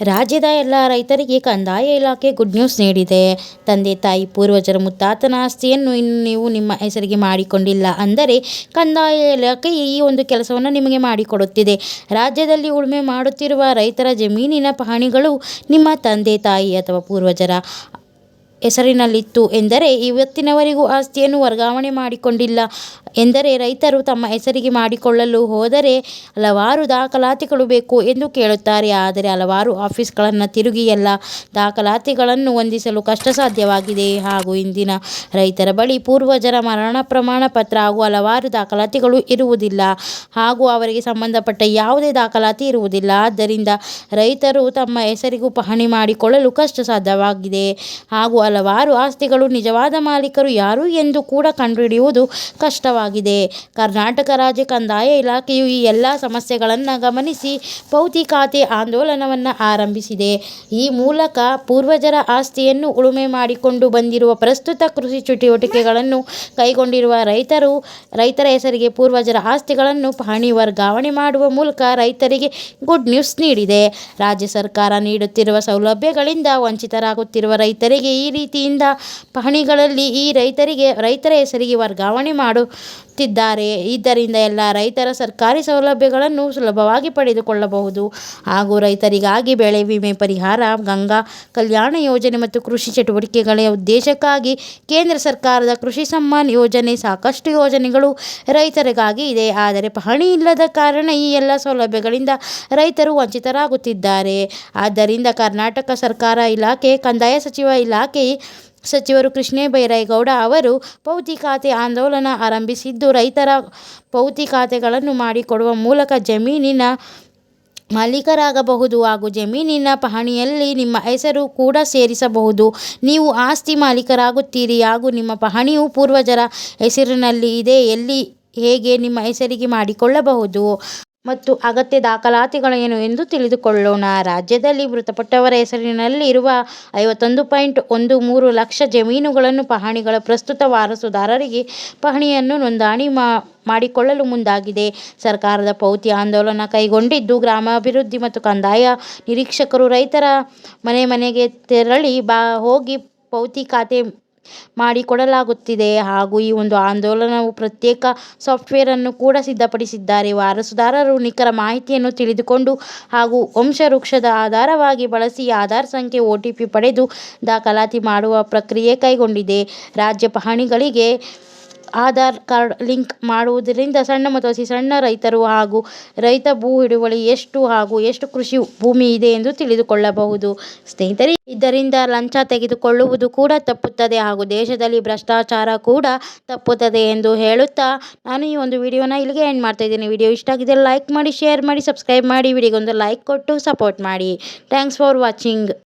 ರಾಜ್ಯದ ಎಲ್ಲ ರೈತರಿಗೆ ಕಂದಾಯ ಇಲಾಖೆ ಗುಡ್ ನ್ಯೂಸ್ ನೀಡಿದೆ. ತಂದೆ, ತಾಯಿ, ಪೂರ್ವಜರ, ಮುತ್ತಾತನ ಆಸ್ತಿಯನ್ನು ಇನ್ನು ನೀವು ನಿಮ್ಮ ಹೆಸರಿಗೆ ಮಾಡಿಕೊಂಡಿಲ್ಲ ಅಂದರೆ ಕಂದಾಯ ಇಲಾಖೆ ಈ ಒಂದು ಕೆಲಸವನ್ನು ನಿಮಗೆ ಮಾಡಿಕೊಡುತ್ತಿದೆ. ರಾಜ್ಯದಲ್ಲಿ ಉಳುಮೆ ಮಾಡುತ್ತಿರುವ ರೈತರ ಜಮೀನಿನ ಪಹಣಿಗಳು ನಿಮ್ಮ ತಂದೆ, ತಾಯಿ ಅಥವಾ ಪೂರ್ವಜರ ಹೆಸರಿನಲ್ಲಿತ್ತು ಎಂದರೆ, ಇವತ್ತಿನವರೆಗೂ ಆಸ್ತಿಯನ್ನು ವರ್ಗಾವಣೆ ಮಾಡಿಕೊಂಡಿಲ್ಲ ಎಂದರೆ, ರೈತರು ತಮ್ಮ ಹೆಸರಿಗೆ ಮಾಡಿಕೊಳ್ಳಲು ಹೋದರೆ ಹಲವಾರು ದಾಖಲಾತಿಗಳು ಬೇಕು ಎಂದು ಕೇಳುತ್ತಾರೆ. ಆದರೆ ಹಲವಾರು ಆಫೀಸ್ಗಳನ್ನು ತಿರುಗಿ ಎಲ್ಲ ದಾಖಲಾತಿಗಳನ್ನು ಹೊಂದಿಸಲು ಕಷ್ಟಸಾಧ್ಯವಾಗಿದೆ. ಹಾಗೂ ಇಂದಿನ ರೈತರ ಬಳಿ ಪೂರ್ವಜರ ಮರಣ ಪ್ರಮಾಣ ಪತ್ರ ಹಾಗೂ ಹಲವಾರು ದಾಖಲಾತಿಗಳು ಇರುವುದಿಲ್ಲ ಹಾಗೂ ಅವರಿಗೆ ಸಂಬಂಧಪಟ್ಟ ಯಾವುದೇ ದಾಖಲಾತಿ ಇರುವುದಿಲ್ಲ. ಆದ್ದರಿಂದ ರೈತರು ತಮ್ಮ ಹೆಸರಿಗೂ ಪಹಣಿ ಮಾಡಿಕೊಳ್ಳಲು ಕಷ್ಟಸಾಧ್ಯವಾಗಿದೆ ಹಾಗೂ ಹಲವಾರು ಆಸ್ತಿಗಳು ನಿಜವಾದ ಮಾಲೀಕರು ಯಾರು ಎಂದು ಕೂಡ ಕಂಡುಹಿಡಿಯುವುದು ಕಷ್ಟವಾಗಿದೆ. ಕರ್ನಾಟಕ ರಾಜ್ಯ ಕಂದಾಯ ಇಲಾಖೆಯು ಈ ಎಲ್ಲ ಸಮಸ್ಯೆಗಳನ್ನು ಗಮನಿಸಿ ಪೌತಿ ಖಾತೆ ಆಂದೋಲನವನ್ನು ಆರಂಭಿಸಿದೆ. ಈ ಮೂಲಕ ಪೂರ್ವಜರ ಆಸ್ತಿಯನ್ನು ಉಳುಮೆ ಮಾಡಿಕೊಂಡು ಬಂದಿರುವ ಪ್ರಸ್ತುತ ಕೃಷಿ ಚಟುವಟಿಕೆಗಳನ್ನು ಕೈಗೊಂಡಿರುವ ರೈತರು, ರೈತರ ಹೆಸರಿಗೆ ಪೂರ್ವಜರ ಆಸ್ತಿಗಳನ್ನು ಪಹಣಿ ವರ್ಗಾವಣೆ ಮಾಡುವ ಮೂಲಕ ರೈತರಿಗೆ ಗುಡ್ ನ್ಯೂಸ್ ನೀಡಿದೆ. ರಾಜ್ಯ ಸರ್ಕಾರ ನೀಡುತ್ತಿರುವ ಸೌಲಭ್ಯಗಳಿಂದ ವಂಚಿತರಾಗುತ್ತಿರುವ ರೈತರಿಗೆ ಈ ರೀತಿಯಿಂದ ಪಹಣಿಗಳಲ್ಲಿ ಈ ರೈತರಿಗೆ ರೈತರ ಹೆಸರಿಗೆ ವರ್ಗಾವಣೆ ಮಾಡುತ್ತಿದ್ದಾರೆ. ಇದರಿಂದ ಎಲ್ಲ ರೈತರ ಸರ್ಕಾರಿ ಸೌಲಭ್ಯಗಳನ್ನು ಸುಲಭವಾಗಿ ಪಡೆದುಕೊಳ್ಳಬಹುದು ಹಾಗೂ ರೈತರಿಗಾಗಿ ಬೆಳೆ ವಿಮೆ ಪರಿಹಾರ, ಗಂಗಾ ಕಲ್ಯಾಣ ಯೋಜನೆ ಮತ್ತು ಕೃಷಿ ಚಟುವಟಿಕೆಗಳ ಉದ್ದೇಶಕ್ಕಾಗಿ ಕೇಂದ್ರ ಸರ್ಕಾರದ ಕೃಷಿ ಸಮ್ಮಾನ್ ಯೋಜನೆ ಸಾಕಷ್ಟು ಯೋಜನೆಗಳು ರೈತರಿಗಾಗಿ ಇದೆ. ಆದರೆ ಪಹಣಿ ಇಲ್ಲದ ಕಾರಣ ಈ ಎಲ್ಲ ಸೌಲಭ್ಯಗಳಿಂದ ರೈತರು ವಂಚಿತರಾಗುತ್ತಿದ್ದಾರೆ. ಆದ್ದರಿಂದ ಕರ್ನಾಟಕ ಸರ್ಕಾರ ಇಲಾಖೆ ಕಂದಾಯ ಸಚಿವ ಇಲಾಖೆ ಸಚಿವರು ಕೃಷ್ಣೇ ಬೈರೇಗೌಡ ಅವರು ಪೌತಿ ಖಾತೆ ಆಂದೋಲನ ಆರಂಭಿಸಿದ್ದು, ರೈತರ ಪೌತಿ ಖಾತೆಗಳನ್ನು ಮಾಡಿಕೊಡುವ ಮೂಲಕ ಜಮೀನಿನ ಮಾಲೀಕರಾಗಬಹುದು ಹಾಗೂ ಜಮೀನಿನ ಪಹಣಿಯಲ್ಲಿ ನಿಮ್ಮ ಹೆಸರು ಕೂಡ ಸೇರಿಸಬಹುದು. ನೀವು ಆಸ್ತಿ ಮಾಲೀಕರಾಗುತ್ತೀರಿ ಹಾಗೂ ನಿಮ್ಮ ಪಹಣಿಯು ಪೂರ್ವಜರ ಹೆಸರಿನಲ್ಲಿ ಇದೆ. ಎಲ್ಲಿ, ಹೇಗೆ ನಿಮ್ಮ ಹೆಸರಿಗೆ ಮಾಡಿಕೊಳ್ಳಬಹುದು ಮತ್ತು ಅಗತ್ಯ ದಾಖಲಾತಿಗಳೇನು ಎಂದು ತಿಳಿದುಕೊಳ್ಳೋಣ. ರಾಜ್ಯದಲ್ಲಿ ಮೃತಪಟ್ಟವರ ಹೆಸರಿನಲ್ಲಿ ಇರುವ ಐವತ್ತೊಂದು ಪಾಯಿಂಟ್ ಒಂದು ಮೂರು ಲಕ್ಷ ಜಮೀನುಗಳನ್ನು ಪಹಣಿಗಳ ಪ್ರಸ್ತುತ ವಾರಸುದಾರರಿಗೆ ಪಹಣಿಯನ್ನು ನೋಂದಣಿ ಮಾಡಿಕೊಳ್ಳಲು ಮುಂದಾಗಿದೆ. ಸರ್ಕಾರದ ಪೌತಿ ಆಂದೋಲನ ಕೈಗೊಂಡಿದ್ದು, ಗ್ರಾಮಾಭಿವೃದ್ಧಿ ಮತ್ತು ಕಂದಾಯ ನಿರೀಕ್ಷಕರು ರೈತರ ಮನೆ ಮನೆಗೆ ತೆರಳಿ ಬಾ ಹೋಗಿ ಪೌತಿ ಖಾತೆ ಮಾಡಿಕೊಡಲಾಗುತ್ತಿದೆ ಹಾಗೂ ಈ ಒಂದು ಆಂದೋಲನವು ಪ್ರತ್ಯೇಕ ಸಾಫ್ಟ್ವೇರ್ ಅನ್ನು ಕೂಡ ಸಿದ್ಧಪಡಿಸಿದ್ದಾರೆ. ವಾರಸುದಾರರು ನಿಖರ ಮಾಹಿತಿಯನ್ನು ತಿಳಿದುಕೊಂಡು ಹಾಗೂ ವಂಶವೃಕ್ಷದ ಆಧಾರವಾಗಿ ಬಳಸಿ ಆಧಾರ್ ಸಂಖ್ಯೆ, ಒಟಿಪಿ ಪಡೆದು ದಾಖಲಾತಿ ಮಾಡುವ ಪ್ರಕ್ರಿಯೆ ಕೈಗೊಂಡಿದೆ. ರಾಜ್ಯ ಪಹಣಿಗಳಿಗೆ ಆಧಾರ್ ಕಾರ್ಡ್ ಲಿಂಕ್ ಮಾಡುವುದರಿಂದ ಸಣ್ಣ ಮತ್ತು ಅತಿ ಸಣ್ಣ ರೈತರು ಹಾಗೂ ರೈತ ಭೂ ಹಿಡುವಳಿ ಎಷ್ಟು ಹಾಗೂ ಎಷ್ಟು ಕೃಷಿ ಭೂಮಿ ಇದೆ ಎಂದು ತಿಳಿದುಕೊಳ್ಳಬಹುದು. ಸ್ನೇಹಿತರೆ, ಇದರಿಂದ ಲಂಚ ತೆಗೆದುಕೊಳ್ಳುವುದು ಕೂಡ ತಪ್ಪುತ್ತದೆ ಹಾಗೂ ದೇಶದಲ್ಲಿ ಭ್ರಷ್ಟಾಚಾರ ಕೂಡ ತಪ್ಪುತ್ತದೆ ಎಂದು ಹೇಳುತ್ತಾ ನಾನು ಈ ಒಂದು ವಿಡಿಯೋನ ಇಲ್ಲಿಗೆ ಎಂಡ್ ಮಾಡ್ತಾ ಇದ್ದೀನಿ ವಿಡಿಯೋ ಇಷ್ಟ ಆಗಿದೆ ಲೈಕ್ ಮಾಡಿ, ಶೇರ್ ಮಾಡಿ, ಸಬ್ಸ್ಕ್ರೈಬ್ ಮಾಡಿ. ವಿಡಿಯೋಗೊಂದು ಲೈಕ್ ಕೊಟ್ಟು ಸಪೋರ್ಟ್ ಮಾಡಿ. Thanks for watching.